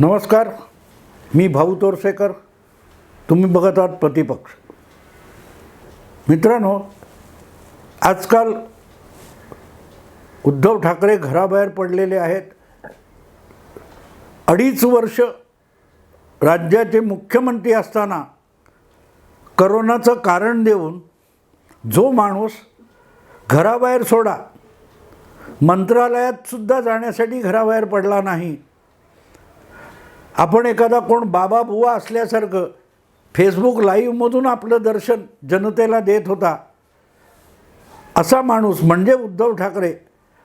नमस्कार मी भाऊ तोरसेकर. तुम्ही बघत आहात प्रतिपक्ष. मित्रांनो आजकाल उद्धव ठाकरे घराबाहेर पडलेले आहेत. अडीच वर्ष राज्याचे मुख्यमंत्री असताना करोनाचं कारण देऊन जो माणूस घराबाहेर सोडा मंत्रालयात सुद्धा जाण्यासाठी घराबाहेर पडला नाही आपण एखादा कोण बाबा बुवा असल्यासारखं फेसबुक लाईव्हमधून आपलं दर्शन जनतेला देत होता. असा माणूस म्हणजे उद्धव ठाकरे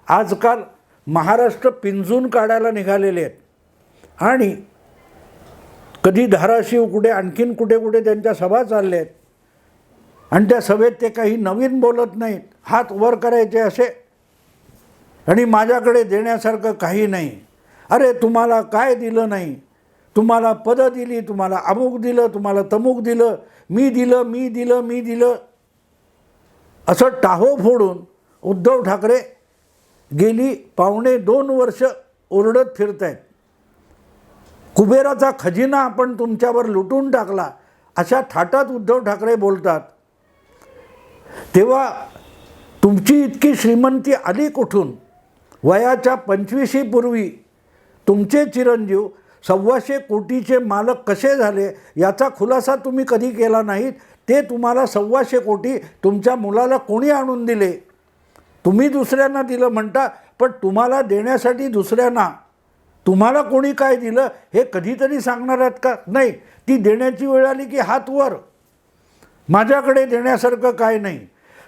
आजकाल महाराष्ट्र पिंजून काढायला निघालेले आहेत. आणि कधी धाराशिव कुठे आणखीन कुठे कुठे त्यांच्या सभा चालल्या आहेत. आणि त्या सभेत ते काही नवीन बोलत नाहीत. हात वर करायचे असे. आणि माझ्याकडे देण्यासारखं काही नाही. अरे तुम्हाला काय दिलं नाही? तुम्हाला पदं दिली तुम्हाला अमुक दिलं तुम्हाला तमुक दिलं मी दिलं मी दिलं मी दिलं. असं टाहो फोडून उद्धव ठाकरे गेली पावणे दोन वर्ष ओरडत फिरत आहेत कुबेराचा खजिना आपण तुमच्यावर लुटून टाकला अशा थाटात उद्धव ठाकरे बोलतात. तेव्हा तुमची इतकी श्रीमंती आली कुठून? वयाच्या पंचवीशीपूर्वी तुमचे चिरंजीव सव्वाशे कोटीचे मालक कसे झाले? याचा खुलासा तुम्ही कधी केला नाहीत. ते तुम्हाला सव्वाशे कोटी तुमच्या मुलाला कोणी आणून दिले? तुम्ही दुसऱ्यांना दिलं म्हणता पण तुम्हाला देण्यासाठी दुसऱ्यांना. तुम्हाला कोणी काय दिलं हे कधीतरी सांगणार आहात का? नाही. ती देण्याची वेळ आली की हात वर. माझ्याकडे देण्यासारखं काय नाही.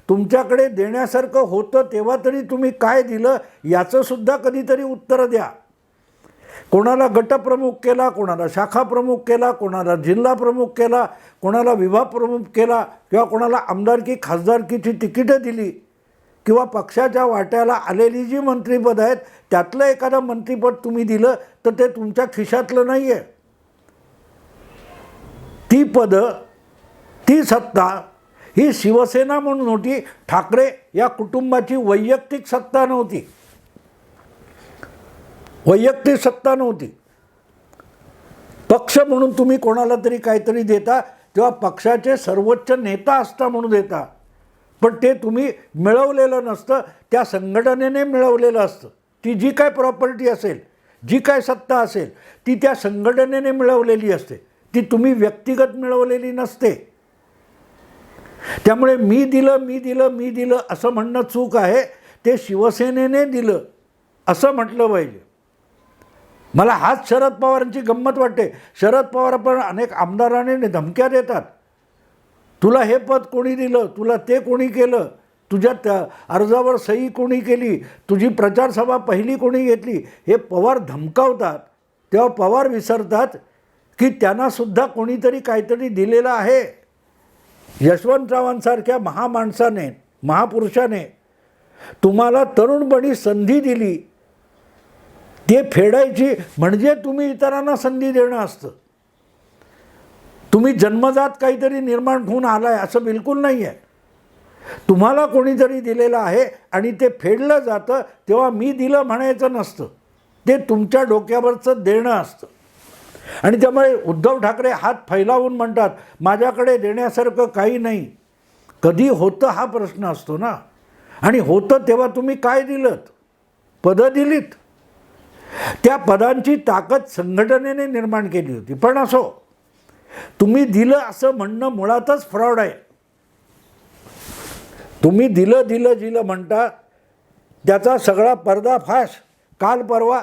तुमच्याकडे देण्यासारखं होतं तेव्हा तरी तुम्ही काय दिलं याचंसुद्धा कधीतरी उत्तर द्या. कोणाला गटप्रमुख केला कोणाला शाखा प्रमुख केला कोणाला जिल्हा प्रमुख केला कोणाला विभाग प्रमुख केला किंवा कोणाला आमदारकी खासदारकीची तिकीटं दिली किंवा पक्षाच्या वाट्याला आलेली जी मंत्रिपद आहेत त्यातलं एखादं मंत्रिपद तुम्ही दिलं तर ते तुमच्या खिशातलं नाही आहे ती पदं ती सत्ता ही शिवसेना म्हणून होती ठाकरे या कुटुंबाची वैयक्तिक सत्ता नव्हती. वैयक्तिक सत्ता नव्हती. पक्ष म्हणून तुम्ही कोणाला तरी काहीतरी देता तेव्हा पक्षाचे सर्वोच्च नेता असता म्हणून देता. पण ते तुम्ही मिळवलेलं नसतं त्या संघटनेने मिळवलेलं असतं. ती जी काय प्रॉपर्टी असेल जी काय सत्ता असेल ती त्या संघटनेने मिळवलेली असते. ती तुम्ही व्यक्तिगत मिळवलेली नसते. त्यामुळे मी दिलं मी दिलं मी दिलं असं म्हणणं चूक आहे. ते शिवसेनेने दिलं असं म्हटलं पाहिजे. मला हाच शरद पवारांची गंमत वाटते. शरद पवार पण अनेक आमदारांनी धमक्या देतात. तुला हे पद कोणी दिलं? तुला ते कोणी केलं? तुझ्या त्या अर्जावर सही कोणी केली? तुझी प्रचारसभा पहिली कोणी घेतली? हे पवार धमकावतात. तेव्हा पवार विसरतात की त्यांनासुद्धा कोणीतरी काहीतरी दिलेलं आहे. यशवंतरावांसारख्या महामाणसाने महापुरुषाने तुम्हाला तरुणपणी संधी दिली. ते फेडायची म्हणजे तुम्ही इतरांना संधी देणं असतं. तुम्ही जन्मजात काहीतरी निर्माण होऊन आलाय असं बिलकुल नाही आहे तुम्हाला कोणीतरी दिलेलं आहे आणि ते फेडलं जातं तेव्हा मी दिलं म्हणायचं नसतं. ते तुमच्या डोक्यावरचं देणं असतं. आणि त्यामुळे उद्धव ठाकरे हात फैलावून म्हणतात माझ्याकडे देण्यासारखं काही नाही. कधी होतं हा प्रश्न असतो ना. आणि होतं तेव्हा तुम्ही काय दिलं पदं दिलीत. त्या पदांची ताकद संघटनेने निर्माण केली होती. पण असो तुम्ही दिलं असं म्हणणं मुळातच फ्रॉड आहे. तुम्ही दिलं दिलं दिलं म्हणता त्याचा सगळा पर्दाफाश काल परवा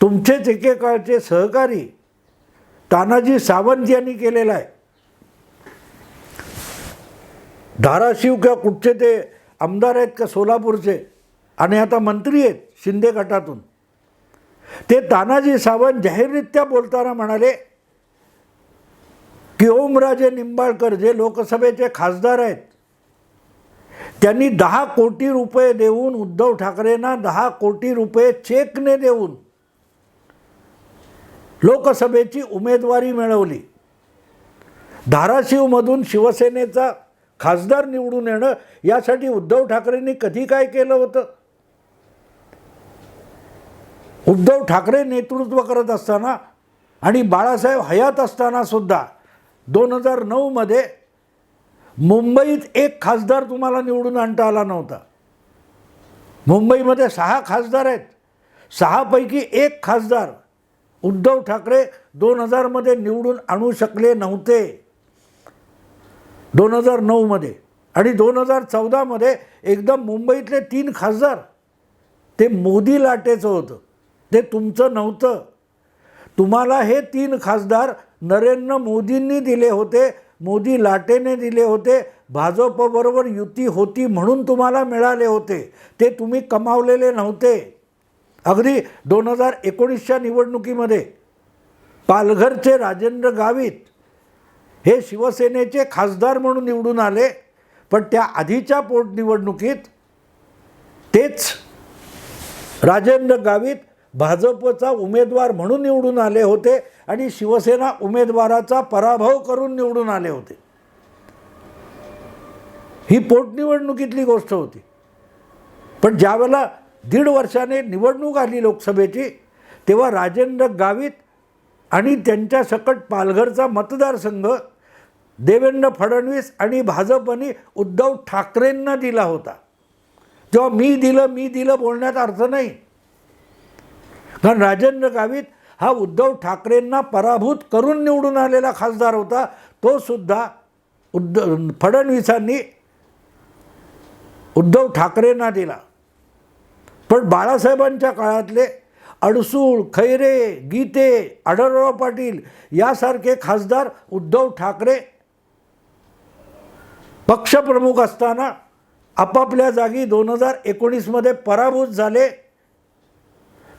तुमचेच एकेकाळचे सहकारी तानाजी सावंत यांनी केलेला आहे. धाराशिव किंवा कुठचे ते आमदार आहेत का सोलापूरचे आणि आता मंत्री आहेत शिंदे गटातून. ते तानाजी सावंत जाहीररित्या बोलताना म्हणाले की ओमराजे निंबाळकर जे लोकसभेचे खासदार आहेत त्यांनी दहा कोटी रुपये देऊन उद्धव ठाकरेंना दहा कोटी रुपये चेकने देऊन लोकसभेची उमेदवारी मिळवली. धाराशिवमधून शिवसेनेचा खासदार निवडून येणं यासाठी उद्धव ठाकरेंनी कधी काय केलं होतं? उद्धव ठाकरे नेतृत्व करत असताना आणि बाळासाहेब हयात असताना सुद्धा दोन हजार नऊमध्ये मुंबईत एक खासदार तुम्हाला निवडून आणता आला नव्हता. मुंबईमध्ये सहा खासदार आहेत. सहापैकी एक खासदार उद्धव ठाकरे दोन हजारमध्ये निवडून आणू शकले नव्हते. दोन हजार नऊमध्ये आणि दोन हजार चौदामध्ये एकदम मुंबईतले तीन खासदार ते मोदी लाटेचं होतं. ते तुमचं नव्हतं. तुम्हाला हे तीन खासदार नरेंद्र मोदींनी दिले होते मोदी लाटेने दिले होते भाजपबरोबर युती होती म्हणून तुम्हाला मिळाले होते. ते तुम्ही कमावलेले नव्हते. अगदी दोन हजार एकोणीसच्या निवडणुकीमध्ये पालघरचे राजेंद्र गावित हे शिवसेनेचे खासदार म्हणून निवडून आले पण त्या आधीच्या पोटनिवडणुकीत तेच राजेंद्र गावित भाजपचा उमेदवार म्हणून निवडून आले होते आणि शिवसेना उमेदवाराचा पराभव करून निवडून आले होते. ही पोटनिवडणुकीतली गोष्ट होती. पण ज्यावेळेला दीड वर्षाने निवडणूक आली लोकसभेची तेव्हा राजेंद्र गावित आणि त्यांच्या सकट पालघरचा मतदारसंघ देवेंद्र फडणवीस आणि भाजपने उद्धव ठाकरेंना दिला होता. जेव्हा मी दिलं मी दिलं बोलण्यात अर्थ नाही. कारण राजेंद्र गावित हा उद्धव ठाकरेंना पराभूत करून निवडून आलेला खासदार होता तो सुद्धा उद्धव फडणवीसांनी उद्धव ठाकरेंना दिला. पण बाळासाहेबांच्या काळातले अडसूळ खैरे गीते आढळराव पाटील यासारखे खासदार उद्धव ठाकरे पक्षप्रमुख असताना आपापल्या जागी दोन हजार एकोणीसमध्ये पराभूत झाले.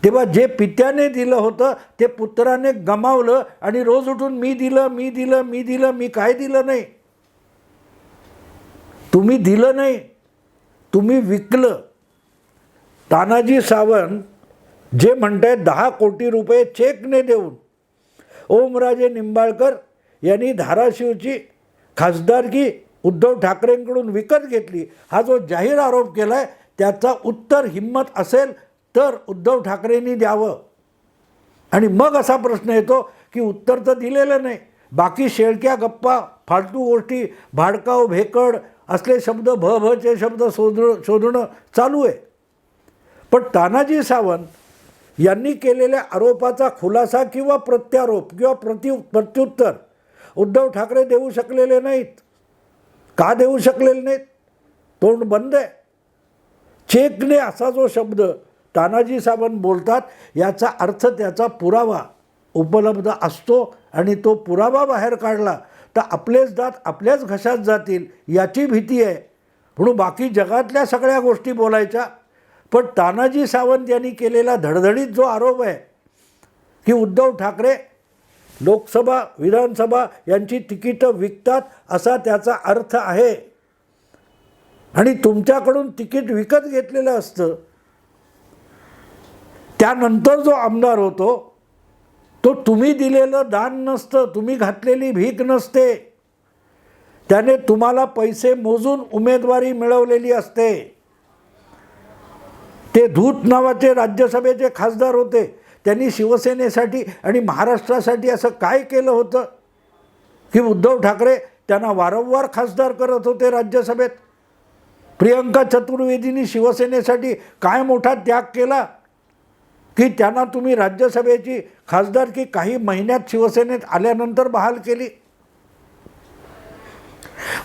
तेव्हा जे पित्याने दिलं होतं ते पुत्राने गमावलं आणि रोज उठून मी दिलं मी दिलं मी दिलं मी काय दिलं नाही? तुम्ही दिलं नाही. तुम्ही विकलं. तानाजी सावंत जे म्हणतायत दहा कोटी रुपये चेकने देऊन. ओमराजे निंबाळकर यांनी धाराशिवची खासदारकी उद्धव ठाकरेंकडून विकत घेतली. हा जो जाहीर आरोप केला आहे त्याचा उत्तर हिंमत असेल तर उद्धव ठाकरेंनी द्यावं. आणि मग असा प्रश्न येतो की उत्तर तर दिलेलं नाही. बाकी शेळक्या गप्पा फालतू गोष्टी भाडकाव भेकड असले शब्द भ भचे शब्द शोधणं शोधणं चालू आहे. पण तानाजी सावंत यांनी केलेल्या आरोपाचा खुलासा किंवा प्रत्यारोप किंवा प्रति प्रत्युत्तर उद्धव ठाकरे देऊ शकलेले नाहीत. का देऊ शकलेले नाहीत? तोंड बंद आहे. चेकने असा जो शब्द तानाजी सावंत बोलतात याचा अर्थ त्याचा पुरावा उपलब्ध असतो आणि तो पुरावा बाहेर काढला तर आपलेच दात आपल्याच घशात जातील याची भीती आहे. म्हणून बाकी जगातल्या सगळ्या गोष्टी बोलायच्या. पण तानाजी सावंत यांनी केलेला धडधडीत जो आरोप आहे की उद्धव ठाकरे लोकसभा विधानसभा यांची तिकीटं विकतात असा त्याचा अर्थ आहे. आणि तुमच्याकडून तिकीट विकत घेतलेलं असतं त्यानंतर जो आमदार होतो तो तुम्ही दिलेलं दान नसतं तुम्ही घातलेली भीक नसते. त्याने तुम्हाला पैसे मोजून उमेदवारी मिळवलेली असते. ते धूत नावाचे राज्यसभेचे खासदार होते. त्यांनी शिवसेनेसाठी आणि महाराष्ट्रासाठी असं काय केलं होतं? की उद्धव ठाकरे त्यांना वारंवार खासदार करत होते राज्यसभेत. प्रियंका चतुर्वेदींनी शिवसेनेसाठी काय मोठा त्याग केला? की त्यांना तुम्ही राज्यसभेची खासदारकी काही महिन्यात शिवसेनेत आल्यानंतर बहाल केली?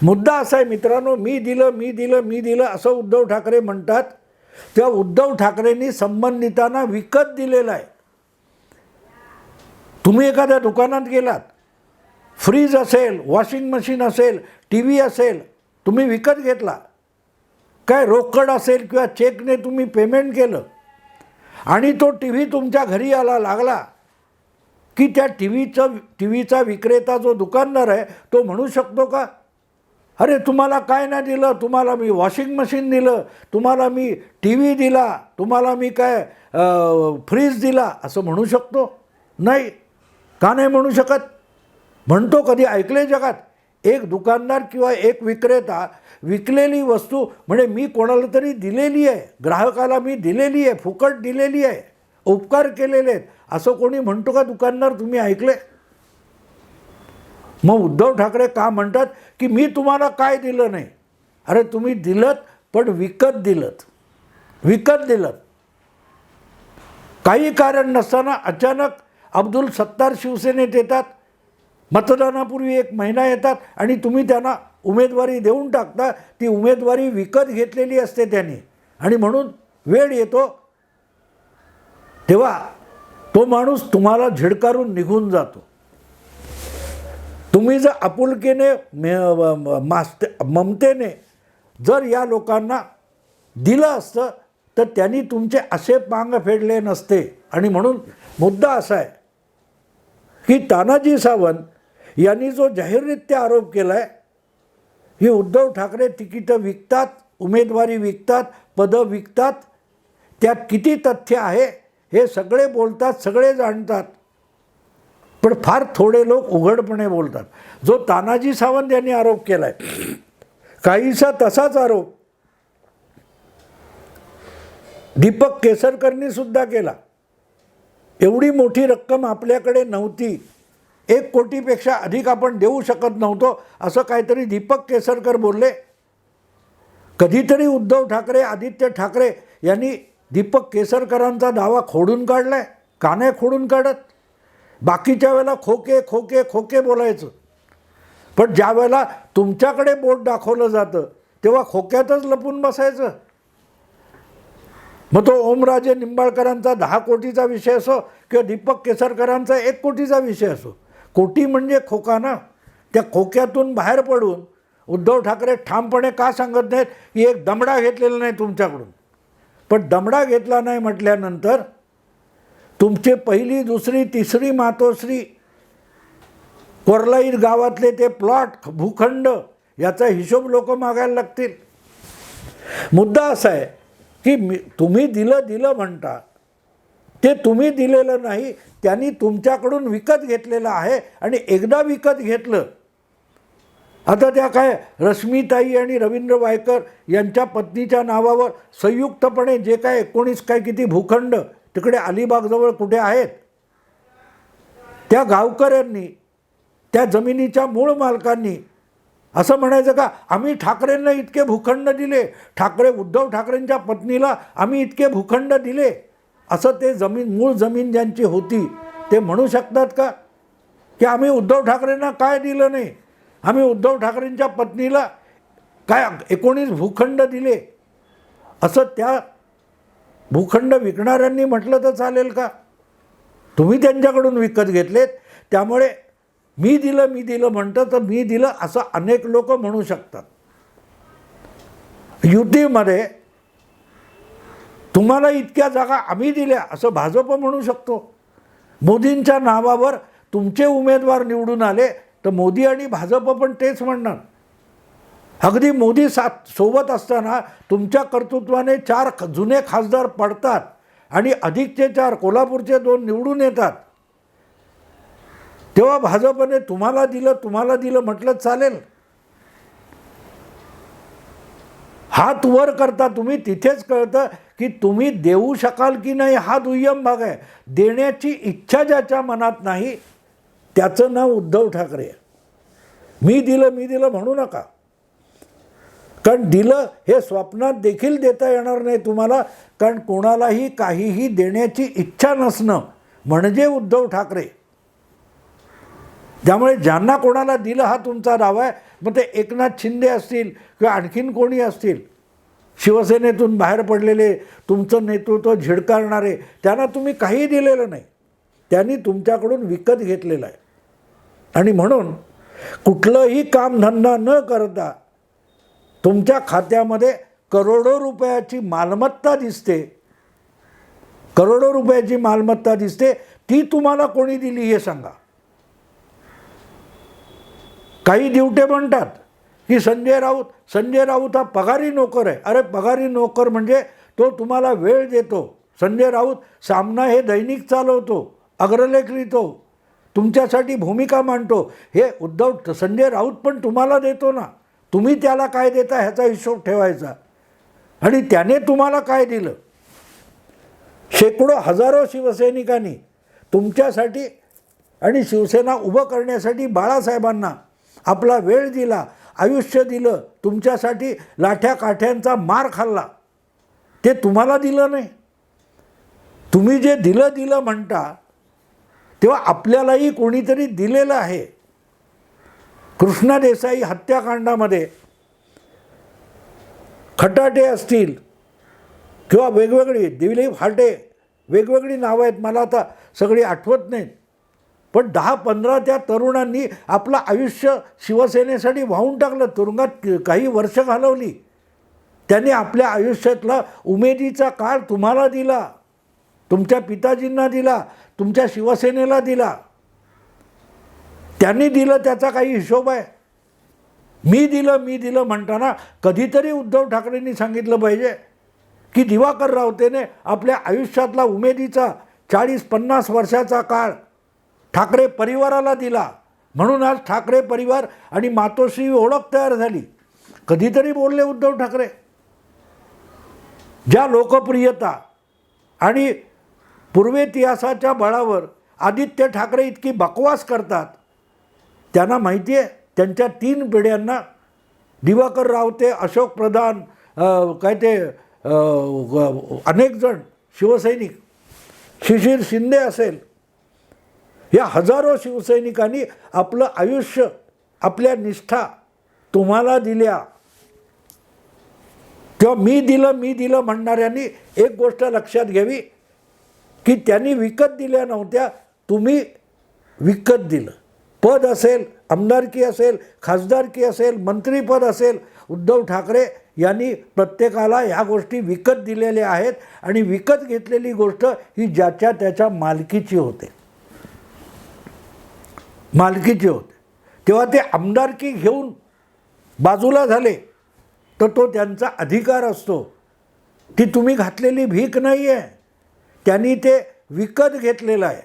मुद्दा असा आहे मित्रांनो मी दिलं मी दिलं मी दिलं असं उद्धव ठाकरे म्हणतात. तेव्हा उद्धव ठाकरेंनी संबंधितांना विकत दिलेलं आहे. तुम्ही एखाद्या दुकानात गेलात फ्रीज असेल वॉशिंग मशीन असेल टी व्ही असेल तुम्ही विकत घेतला. काय रोकड असेल किंवा चेकने तुम्ही पेमेंट केलं? आणि तो टी व्ही तुमच्या घरी आला लागला की त्या टी व्हीचं टी व्हीचा विक्रेता जो दुकानदार आहे तो म्हणू शकतो का? अरे तुम्हाला काय नाही दिलं? तुम्हाला मी वॉशिंग मशीन दिलं तुम्हाला मी टी व्ही दिला तुम्हाला मी काय फ्रीज दिला असं म्हणू शकतो? नाही. का नाही म्हणू शकत? म्हणतो कधी ऐकले जगात. एक दुकानदार किंवा एक विक्रेता विकलेली वस्तू म्हणजे मी कोणाला तरी दिलेली आहे. ग्राहकाला मी दिलेली आहे फुकट दिलेली आहे. उपकार केलेले आहेत. असं कोणी म्हणतो का दुकानदार तुम्ही ऐकले? मग उद्धव ठाकरे का म्हणतात की मी तुम्हाला काय दिलं नाही? अरे तुम्ही दिलत पण विकत दिलत. विकत दिलत. काही कारण नसताना अचानक अब्दुल सत्तार शिवसेनेत येतात. मतदानापूर्वी एक महिना येतात आणि तुम्ही त्यांना उमेदवारी देऊन टाकता ती उमेदवारी विकत घेतलेली असते त्यांनी. आणि म्हणून वेळ येतो. तेव्हा तो माणूस तुम्हाला झिडकारून निघून जातो. तुम्ही जर आपुलकीने मास्ते मास्त ममतेने जर या लोकांना दिलं असतं तर त्यांनी तुमचे असे पांग फेडले नसते. आणि म्हणून मुद्दा असा आहे की तानाजी सावंत यांनी जो जाहीररित्या आरोप केला आहे ही उद्धव ठाकरे तिकीटं विकतात उमेदवारी विकतात पदं विकतात. त्यात किती तथ्य आहे हे सगळे बोलतात सगळे जाणतात. पण फार थोडे लोक उघडपणे बोलतात. जो तानाजी सावंत यांनी आरोप केला आहे काहीसा तसाच आरोप. दीपक केसरकरनी सुद्धा केला. एवढी मोठी रक्कम आपल्याकडे नव्हती. एक कोटीपेक्षा अधिक आपण देऊ शकत नव्हतो असं काहीतरी दीपक केसरकर बोलले. कधीतरी उद्धव ठाकरे आदित्य ठाकरे यांनी दीपक केसरकरांचा दावा खोडून काढला आहे का नाही खोडून काढत? बाकीच्या वेळेला खोके खोके खोके बोलायचं. पण ज्या वेळेला तुमच्याकडे बोट दाखवलं जातं तेव्हा खोक्यातच लपून बसायचं. मग तो ओमराजे निंबाळकरांचा दहा कोटीचा विषय असो किंवा दीपक केसरकरांचा एक कोटीचा विषय असो कोटी म्हणजे खोका ना. त्या खोक्यातून बाहेर पडून उद्धव ठाकरे ठामपणे का सांगत नाहीत? की एक दमडा घेतलेला नाही तुमच्याकडून. पण दमडा घेतला नाही म्हटल्यानंतर तुमचे पहिली दुसरी तिसरी मातोश्री कोरलाईर गावातले ते प्लॉट भूखंड याचा हिशोब लोक मागायला लागतील. मुद्दा असा आहे की मी तुम्ही दिलं दिलं म्हणता. ते तुम्ही दिलेलं नाही त्यांनी तुमच्याकडून विकत घेतलेलं आहे आणि एकदा विकत घेतलं. आता त्या काय रश्मीताई आणि रवींद्र वायकर यांच्या पत्नीच्या नावावर संयुक्तपणे जे काय एकोणीस काय किती भूखंड तिकडे अलिबागजवळ कुठे आहेत? त्या गावकऱ्यांनी त्या जमिनीच्या मूळ मालकांनी असं म्हणायचं का आम्ही ठाकरेंना इतके भूखंड दिले. ठाकरे उद्धव ठाकरेंच्या पत्नीला आम्ही इतके भूखंड दिले. असं ते जमीन मूळ जमीन ज्यांची होती ते म्हणू शकतात का? की आम्ही उद्धव ठाकरेंना काय दिलं नाही? आम्ही उद्धव ठाकरेंच्या पत्नीला काय एकोणीस भूखंड दिले? असं त्या भूखंड विकणाऱ्यांनी म्हटलं तर चालेल का? तुम्ही त्यांच्याकडून विकत घेतलेत त्यामुळे मी दिलं मी दिलं म्हणतं तर मी दिलं असं अनेक लोक म्हणू शकतात. युतीमध्ये तुम्हाला इतक्या जागा आम्ही दिल्या असं भाजप म्हणू शकतो. मोदींच्या नावावर तुमचे उमेदवार निवडून आले तर मोदी आणि भाजप पण तेच म्हणणार. अगदी मोदी साथ सोबत असताना तुमच्या कर्तृत्वाने चार ख- जुने खासदार पडतात आणि अधिकचे चार कोल्हापूरचे दोन निवडून येतात. तेव्हा भाजपने तुम्हाला दिलं तुम्हाला दिलं म्हटलं चालेल. हात वर करता तुम्ही तिथेच कळतं की तुम्ही देऊ शकाल की नाही हा दुय्यम भाग आहे. देण्याची इच्छा ज्याच्या मनात नाही त्याचं नाव उद्धव ठाकरे आहे. मी दिलं मी दिलं म्हणू नका. कारण दिलं हे स्वप्नात देखील देता येणार नाही तुम्हाला कारण कोणालाही काहीही देण्याची इच्छा नसणं म्हणजे उद्धव ठाकरे. त्यामुळे ज्यांना कोणाला दिलं हा तुमचा दावा आहे मग ते एकनाथ शिंदे असतील किंवा आणखीन कोणी असतील? शिवसेनेतून बाहेर पडलेले तुमचं नेतृत्व झिडकारणारे त्यांना तुम्ही काही दिलेलं नाही. त्यांनी तुमच्याकडून विकत घेतलेलं आहे. आणि म्हणून कुठलंही कामधंदा न करता तुमच्या खात्यामध्ये करोडो रुपयाची मालमत्ता दिसते. करोडो रुपयाची मालमत्ता दिसते. ती तुम्हाला कोणी दिली हे सांगा. काही दिवटे म्हणतात की संजय राऊत संजय राऊत हा पगारी नोकर आहे. अरे पगारी नोकर म्हणजे तो तुम्हाला वेळ देतो. संजय राऊत सामना हे दैनिक चालवतो अग्रलेख लिहितो तुमच्यासाठी भूमिका मांडतो. हे उद्धव संजय राऊत पण तुम्हाला देतो ना. तुम्ही त्याला काय देता ह्याचा हिशोब ठेवायचा. आणि त्याने तुम्हाला काय दिलं? शेकडो हजारो शिवसैनिकांनी तुमच्यासाठी आणि शिवसेना उभं करण्यासाठी बाळासाहेबांना आपला वेळ दिला आयुष्य दिलं तुमच्यासाठी लाठ्या काठ्यांचा मार खाल्ला. ते तुम्हाला दिलं नाही. तुम्ही जे दिलं दिलं म्हणता तेव्हा आपल्यालाही कोणीतरी दिलेलं आहे. कृष्णा देसाई हत्याकांडामध्ये खटाटे असतील किंवा वेगवेगळी दिलीप हाटे वेगवेगळी नावं आहेत मला आता सगळी आठवत नाहीत. पण दहा पंधरा त्या तरुणांनी आपलं आयुष्य शिवसेनेसाठी वाहून टाकलं तुरुंगात काही वर्ष घालवली. त्यांनी आपल्या आयुष्यातला उमेदीचा काळ तुम्हाला दिला तुमच्या पिताजींना दिला तुमच्या शिवसेनेला दिला. त्यांनी दिलं त्याचा काही हिशोब आहे. मी दिलं मी दिलं म्हणताना कधीतरी उद्धव ठाकरेंनी सांगितलं पाहिजे की दिवाकर रावतेने आपल्या आयुष्यातला उमेदीचा चाळीस पन्नास वर्षाचा काळ ठाकरे परिवाराला दिला. म्हणून आज ठाकरे परिवार आणि मातोश्री ओळख तयार झाली. कधीतरी बोलले उद्धव ठाकरे. ज्या लोकप्रियता आणि पूर्वेतिहासाच्या बळावर आदित्य ठाकरे इतकी बकवास करतात त्यांना माहिती आहे त्यांच्या तीन पिढ्यांना दिवाकर रावते अशोक प्रधान काय ते अनेकजण अनेक जण शिवसैनिक. शिशिर शिंदे असेल या हजारो शिवसैनिकांनी आपलं आयुष्य आपल्या निष्ठा तुम्हाला दिल्या. किंवा मी दिलं मी दिलं म्हणणाऱ्यांनी एक गोष्ट लक्षात घ्यावी की त्यांनी विकत दिल्या नव्हत्या तुम्ही विकत दिलं. पद असेल आमदारकी असेल खासदारकी असेल मंत्रीपद असेल उद्धव ठाकरे यांनी प्रत्येकाला ह्या गोष्टी विकत दिलेल्या आहेत आणि विकत घेतलेली गोष्ट ही ज्याच्या त्याच्या मालकीची होते. मालकीचे होते. तेव्हा ते आमदारकी घेऊन बाजूला झाले तर तो त्यांचा अधिकार असतो. ती तुम्ही घातलेली भीक नाही आहे त्यांनी ते विकत घेतलेलं आहे.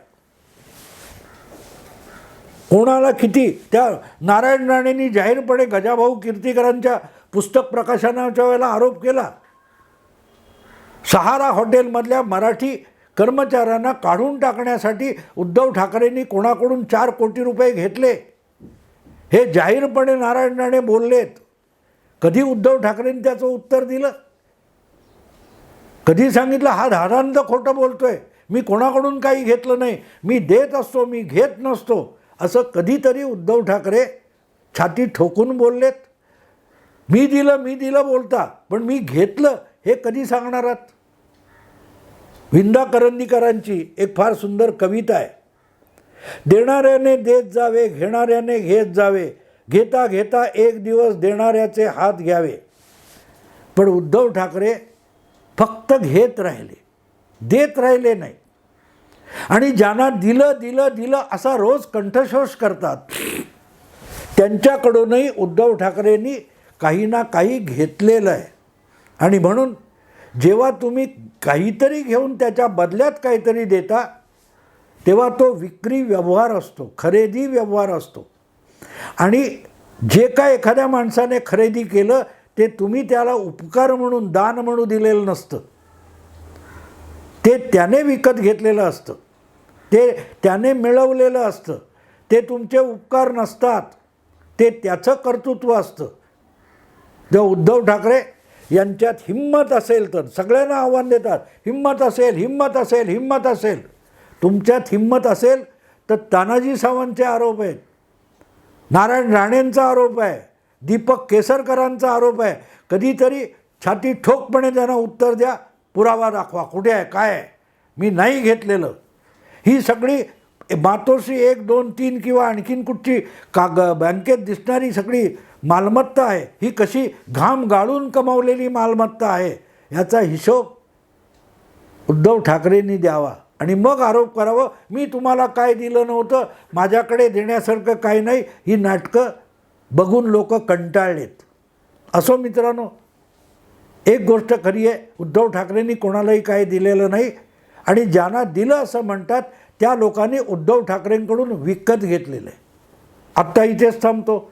कोणाला किती? त्या नारायण राणेंनी जाहीरपणे गजाभाऊ कीर्तीकरांच्या पुस्तक प्रकाशनाच्या वेळेला आरोप केला. सहारा हॉटेलमधल्या मराठी कर्मचाऱ्यांना काढून टाकण्यासाठी उद्धव ठाकरेंनी कोणाकडून चार कोटी रुपये घेतले? हे जाहीरपणे नारायण राणे बोललेत. कधी उद्धव ठाकरेंनी त्याचं उत्तर दिलं? कधी सांगितलं हा धारांत खोटं बोलतोय. मी कोणाकडून काही घेतलं नाही. मी देत असतो मी घेत नसतो. असं कधीतरी उद्धव ठाकरे छाती ठोकून बोललेत. मी दिलं मी दिलं बोलता. पण मी घेतलं हे कधी सांगणार आहात? विंदा करंदीकरांची एक फार सुंदर कविता आहे. देणाऱ्याने देत जावे घेणाऱ्याने घेत जावे घेता घेता एक दिवस देणाऱ्याचे हात घ्यावे. पण उद्धव ठाकरे फक्त घेत राहिले देत राहिले नाही. आणि ज्यांना दिलं दिलं दिलं असा रोज कंठशोष करतात त्यांच्याकडूनही उद्धव ठाकरेंनी काही ना काही घेतलेलं आहे. आणि म्हणून जेव्हा तुम्ही काहीतरी घेऊन त्याच्या बदल्यात काहीतरी देता तेव्हा तो विक्री व्यवहार असतो खरेदी व्यवहार असतो. आणि जे काय एखाद्या माणसाने खरेदी केलं ते तुम्ही त्याला उपकार म्हणून दान म्हणून दिलेलं नसतं. ते त्याने विकत घेतलेलं असतं. ते त्याने मिळवलेलं असतं. ते तुमचे उपकार नसतात. ते त्याचं कर्तृत्व असतं. जेव्हा उद्धव ठाकरे यांच्यात हिंमत असेल तर सगळ्यांना आव्हान देतात हिंमत असेल हिंमत असेल हिंमत असेल. तुमच्यात हिंमत असेल तर तानाजी सावंतचे आरोप आहेत. नारायण राणेंचा आरोप आहे. दीपक केसरकरांचा आरोप आहे. कधीतरी छाती ठोकपणे त्यांना उत्तर द्या पुरावा दाखवा. कुठे आहे? काय आहे? मी नाही घेतलेलं. ही सगळी मातोश्री एक दोन तीन किंवा आणखीन कुठची काग बँकेत दिसणारी सगळी मालमत्ता आहे. ही कशी घाम गाळून कमावलेली मालमत्ता आहे याचा हिशोब उद्धव ठाकरेंनी द्यावा. आणि मग आरोप करावं मी तुम्हाला काय दिलं नव्हतं माझ्याकडे देण्यासारखं काही नाही ही नाटकं बघून लोक कंटाळलेत. असो मित्रांनो एक गोष्ट खरी आहे उद्धव ठाकरेंनी कोणालाही काही दिलेलं नाही. आणि ज्यांना दिलं असं म्हणतात त्या लोकांनी उद्धव ठाकरेंकडून विकत घेतलेलं आहे. आत्ता इथेच थांबतो.